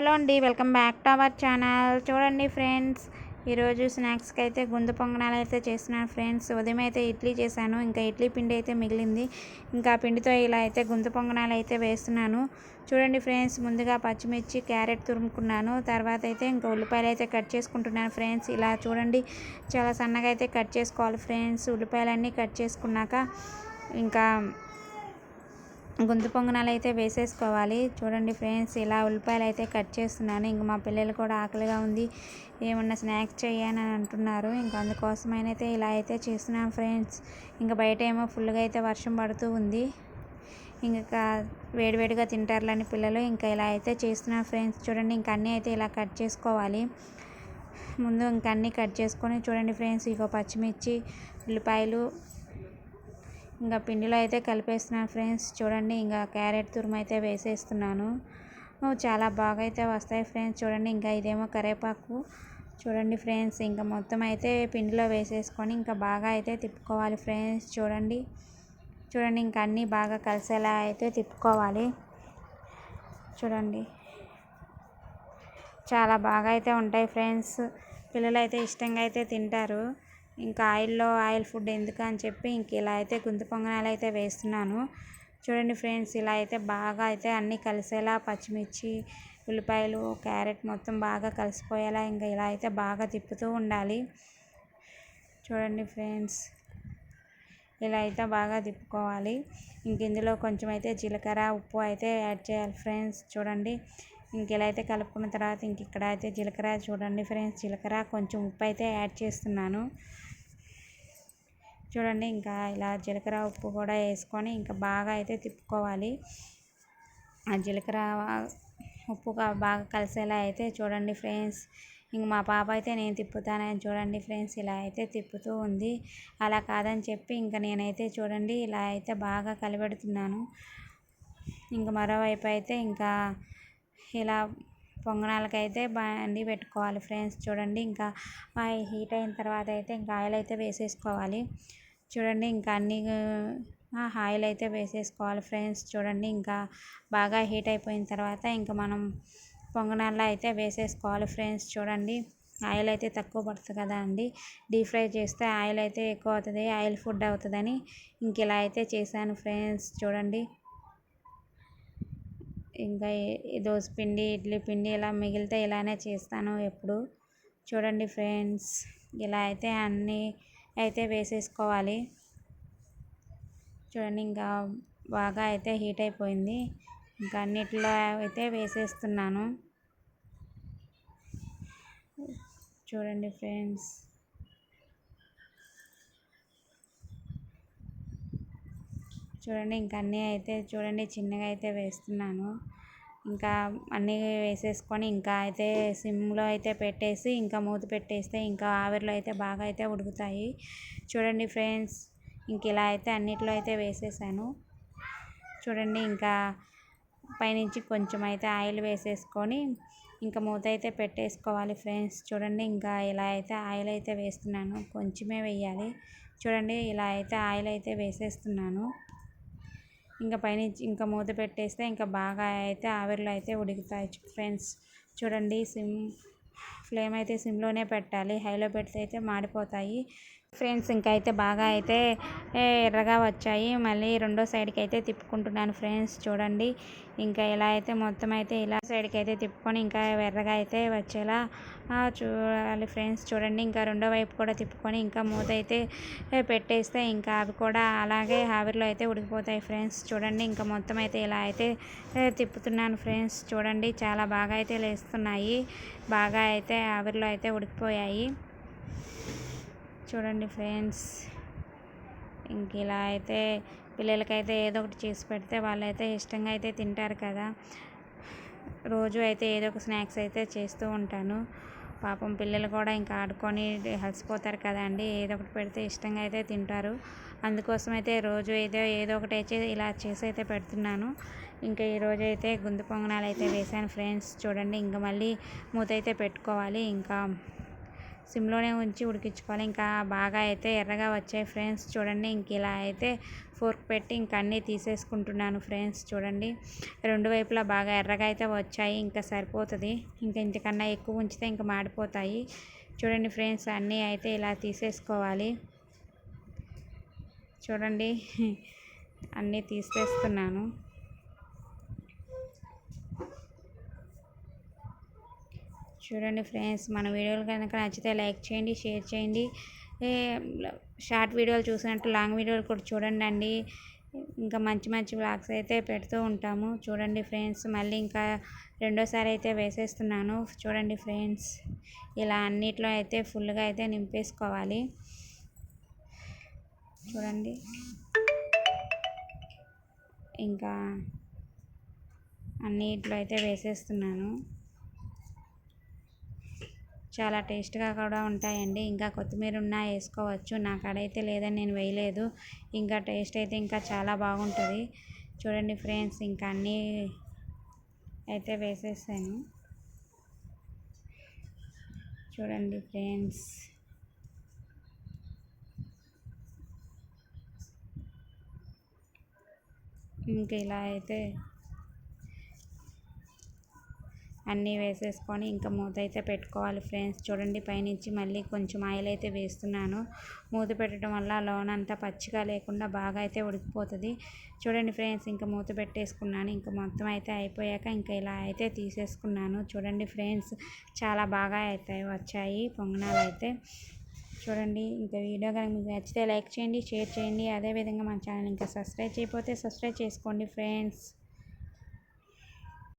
Hello అండి welcome back to our channel. చూడండి friends ఈరోజు స్నాక్స్కి అయితే గుంత పొంగనాలు అయితే చేస్తున్నాను ఫ్రెండ్స్. ఉదయం అయితే ఇడ్లీ చేశాను ఇంకా ఇడ్లీ పిండి అయితే మిగిలింది. ఇంకా పిండితో ఇలా అయితే గుంత పొంగనాలు అయితే వేస్తున్నాను. చూడండి ఫ్రెండ్స్ ముందుగా పచ్చిమిర్చి క్యారెట్ తురుముకున్నాను. తర్వాత అయితే ఇంకా ఉల్లిపాయలు అయితే కట్ చేసుకుంటున్నాను ఫ్రెండ్స్. ఇలా చూడండి చాలా సన్నగా అయితే కట్ చేసుకోవాలి ఫ్రెండ్స్. ఉల్లిపాయలన్నీ కట్ చేసుకున్నాక ఇంకా గుంత పొంగనాలు అయితే వేసేసుకోవాలి. చూడండి ఫ్రెండ్స్ ఇలా ఉల్లిపాయలు అయితే కట్ చేస్తున్నాను. ఇంక మా పిల్లలు కూడా ఆకలిగా ఉంది. ఏమన్నా స్నాక్స్ చేయని అంటున్నారు. ఇంకా అందుకోసమైన అయితే ఇలా అయితే చేస్తున్నాను ఫ్రెండ్స్. ఇంకా బయట ఏమో ఫుల్గా అయితే వర్షం పడుతూ ఉంది. ఇంకా వేడివేడిగా తింటారులని పిల్లలు. ఇంకా ఇలా అయితే చేస్తున్నాను ఫ్రెండ్స్. చూడండి ఇంక అన్నీ అయితే ఇలా కట్ చేసుకోవాలి. ముందు ఇంకా అన్నీ కట్ చేసుకొని చూడండి ఫ్రెండ్స్ ఇగో పచ్చిమిర్చి ఉల్లిపాయలు ఇంకా పిండిలో అయితే కలిపేస్తున్నాను ఫ్రెండ్స్. చూడండి ఇంకా క్యారెట్ తురుము అయితే వేసేస్తున్నాను. చాలా బాగా అయితే వస్తాయి ఫ్రెండ్స్. చూడండి ఇంకా ఇదేమో కరేపాకు. చూడండి ఫ్రెండ్స్ ఇంకా మొత్తం అయితే పిండిలో వేసేసుకొని ఇంకా బాగా అయితే తిప్పుకోవాలి ఫ్రెండ్స్. చూడండి చూడండి ఇంకా అన్నీ బాగా కలిసేలా అయితే తిప్పుకోవాలి. చూడండి చాలా బాగా అయితే ఉంటాయి ఫ్రెండ్స్. పిల్లలు అయితే ఇష్టంగా అయితే తింటారు. ఇంకా ఆయిల్లో ఆయిల్ ఫుడ్ ఎందుకు అని చెప్పి ఇంక ఇలా అయితే గుంత పొంగనాలు అయితే వేస్తున్నాను. చూడండి ఫ్రెండ్స్ ఇలా అయితే బాగా అయితే అన్నీ కలిసేలా పచ్చిమిర్చి ఉల్లిపాయలు క్యారెట్ మొత్తం బాగా కలిసిపోయేలా ఇంకా ఇలా అయితే బాగా తిప్పుతూ ఉండాలి. చూడండి ఫ్రెండ్స్ ఇలా అయితే బాగా తిప్పుకోవాలి. ఇంక ఇందులో కొంచెం అయితే జీలకర్ర ఉప్పు అయితే యాడ్ చేయాలి ఫ్రెండ్స్ చూడండి. ఇంక ఇలా అయితే కలుపుకున్న తర్వాత ఇంక ఇక్కడ అయితే జీలకర్ర చూడండి ఫ్రెండ్స్ జీలకర్ర కొంచెం ఉప్పు అయితే యాడ్ చేస్తున్నాను. చూడండి ఇంకా ఇలా జీలకర్ర ఉప్పు కూడా వేసుకొని ఇంకా బాగా అయితే తిప్పుకోవాలి. ఆ జీలకర్ర ఉప్పు బాగా కలిసేలా అయితే చూడండి ఫ్రెండ్స్. ఇంక మా పాప అయితే నేను తిప్పుతానని చూడండి ఫ్రెండ్స్ ఇలా అయితే తిప్పుతూ ఉంది. అలా కాదని చెప్పి ఇంకా నేనైతే చూడండి ఇలా అయితే బాగా కలిపెడుతున్నాను. ఇంకా మరోవైపు అయితే ఇంకా ఇలా పొంగనాలకైతే బండి పెట్టుకోవాలి ఫ్రెండ్స్. చూడండి ఇంకా హీట్ అయిన తర్వాత అయితే ఇంకా ఆయిల్ అయితే వేసేసుకోవాలి. చూడండి ఇంకా అన్నీ ఆయిల్ అయితే వేసేసుకోవాలి ఫ్రెండ్స్. చూడండి ఇంకా బాగా హీట్ అయిపోయిన తర్వాత ఇంకా మనం పొంగనాల్లో అయితే వేసేసుకోవాలి ఫ్రెండ్స్. చూడండి ఆయిల్ అయితే తక్కువ పడుతుంది కదా అండి. డీప్ ఫ్రై చేస్తే ఆయిల్ అయితే ఎక్కువ అవుతుంది ఆయిల్ ఫుడ్ అవుతుందని ఇంక ఇలా అయితే చేశాను ఫ్రెండ్స్. చూడండి ఇంకా దోశ పిండి ఇడ్లీ పిండి ఇలా మిగిలితే ఇలానే చేస్తాను ఎప్పుడు. చూడండి ఫ్రెండ్స్ ఇలా అయితే అన్నీ అయితే వేసేసుకోవాలి. చూడండి ఇంకా బాగా అయితే హీట్ అయిపోయింది. ఇంకా అన్నిటిలో అయితే వేసేస్తున్నాను. చూడండి ఫ్రెండ్స్. చూడండి ఇంకా అన్నీ అయితే చూడండి చిన్నగా అయితే వేస్తున్నాను. ఇంకా అన్నీ వేసేసుకొని ఇంకా అయితే సిమ్లో అయితే పెట్టేసి ఇంకా మూత పెట్టేస్తే ఇంకా ఆవిరిలో అయితే బాగా అయితే ఉడుకుతాయి. చూడండి ఫ్రెండ్స్ ఇంక ఇలా అయితే అన్నిట్లో అయితే వేసేసాను. చూడండి ఇంకా పైనుంచి కొంచెం అయితే ఆయిల్ వేసేసుకొని ఇంకా మూత అయితే పెట్టేసుకోవాలి ఫ్రెండ్స్. చూడండి ఇంకా ఇలా అయితే ఆయిల్ అయితే వేస్తున్నాను. కొంచెమే వేయాలి. చూడండి ఇలా అయితే ఆయిల్ అయితే వేసేస్తున్నాను. ఇంకా పైనుంచి ఇంకా మూత పెట్టేస్తే ఇంకా బాగా అయితే ఆవిరిలో అయితే ఉడుకుతాయి ఫ్రెండ్స్. చూడండి సిమ్ ఫ్లేమ్ అయితే సిమ్లోనే పెట్టాలి. హైలో పెడితే అయితే మాడిపోతాయి. ఫ్రెండ్స్ ఇంకా అయితే బాగా అయితే ఎర్రగా వచ్చాయి. మళ్ళీ రెండో సైడ్కి అయితే తిప్పుకుంటున్నాను ఫ్రెండ్స్ చూడండి. ఇంకా ఇలా అయితే మొత్తం అయితే ఇలా సైడ్కి అయితే తిప్పుకొని ఇంకా ఎర్రగా అయితే వచ్చేలా చూడాలి ఫ్రెండ్స్ చూడండి. ఇంకా రెండో వైపు కూడా తిప్పుకొని ఇంకా మూత అయితే పెట్టేస్తే ఇంకా అవి కూడా అలాగే ఆవిరిలో అయితే ఉడికిపోతాయి ఫ్రెండ్స్ చూడండి. ఇంకా మొత్తం అయితే ఇలా అయితే తిప్పుతున్నాను ఫ్రెండ్స్ చూడండి. చాలా బాగా అయితే లేస్తున్నాయి. బాగా అయితే ఆవిరిలో అయితే ఉడికిపోయాయి. చూడండి ఫ్రెండ్స్. ఇంక ఇలా అయితే పిల్లలకైతే ఏదో ఒకటి చేసి పెడితే వాళ్ళైతే ఇష్టంగా అయితే తింటారు కదా. రోజు అయితే ఏదో ఒక స్నాక్స్ అయితే చేస్తూ ఉంటాను. పాపం పిల్లలు కూడా ఇంకా ఆడుకొని అలసిపోతారు కదండి ఏదో ఒకటి పెడితే ఇష్టంగా అయితే తింటారు. అందుకోసం అయితే రోజు ఏదో ఏదో ఒకటి అయితే ఇలా చేసి అయితే పెడుతున్నాను. ఇంకా ఈరోజు అయితే గుంత పొంగనాలు అయితే వేసాను ఫ్రెండ్స్. చూడండి ఇంకా మళ్ళీ మూత అయితే పెట్టుకోవాలి. ఇంకా సిమ్లోనే ఉంచి ఉడికించుకోవాలి. ఇంకా బాగా అయితే ఎర్రగా వచ్చాయి ఫ్రెండ్స్. చూడండి ఇంక ఇలా అయితే ఫోర్క్ పెట్టి ఇంక అన్నీ తీసేసుకుంటున్నాను ఫ్రెండ్స్. చూడండి రెండు వైపులా బాగా ఎర్రగా అయితే వచ్చాయి. ఇంకా సరిపోతుంది. ఇంకా ఇంతకన్నా ఎక్కువ ఉంచితే ఇంకా మాడిపోతాయి. చూడండి ఫ్రెండ్స్ అన్నీ అయితే ఇలా తీసేసుకోవాలి. చూడండి అన్నీ తీసేస్తున్నాను. చూడండి ఫ్రెండ్స్ మన వీడియోలు కనుక నచ్చితే లైక్ చేయండి షేర్ చేయండి. షార్ట్ వీడియోలు చూసినట్టు లాంగ్ వీడియోలు కూడా చూడండి అండి ఇంకా మంచి మంచి బ్లాగ్స్ అయితే పెడుతూ ఉంటాము. చూడండి ఫ్రెండ్స్ మళ్ళీ ఇంకా రెండోసారి అయితే వేసేస్తున్నాను. చూడండి ఫ్రెండ్స్ ఇలా అన్నిట్లో అయితే ఫుల్గా అయితే నింపేసుకోవాలి. చూడండి. ఇంకా అన్నిట్లో అయితే వేసేస్తున్నాను. చాలా టేస్ట్గా కూడా ఉంటాయండి. ఇంకా కొత్తిమీర ఉన్నా వేసుకోవచ్చు. నా కాడైతే లేదని నేను వేయలేదు. ఇంకా టేస్ట్ అయితే ఇంకా చాలా బాగుంటుంది. చూడండి ఫ్రెండ్స్ ఇంకా అన్నీ అయితే వేసేసాను. చూడండి ఫ్రెండ్స్. ఇంకా ఇలా అయితే అన్నీ వేసేసుకొని ఇంకా మూత అయితే పెట్టుకోవాలి ఫ్రెండ్స్. చూడండి పైనుంచి మళ్ళీ కొంచెం ఆయిల్ అయితే వేస్తున్నాను. మూత పెట్టడం వల్ల లోన్ అంతా పచ్చిగా లేకుండా బాగా అయితే ఉడికిపోతుంది. చూడండి ఫ్రెండ్స్ ఇంకా మూత పెట్టేసుకున్నాను. ఇంకా మొత్తం అయితే అయిపోయాక ఇంకా ఇలా అయితే తీసేసుకున్నాను. చూడండి ఫ్రెండ్స్ చాలా బాగా అయితే వచ్చాయి పొంగనాలు అయితే. చూడండి ఇంకా వీడియో కనుక మీకు నచ్చితే లైక్ చేయండి షేర్ చేయండి. అదేవిధంగా మా ఛానల్ ఇంకా సబ్స్క్రైబ్ చేయకపోతే సబ్స్క్రైబ్ చేసుకోండి ఫ్రెండ్స్.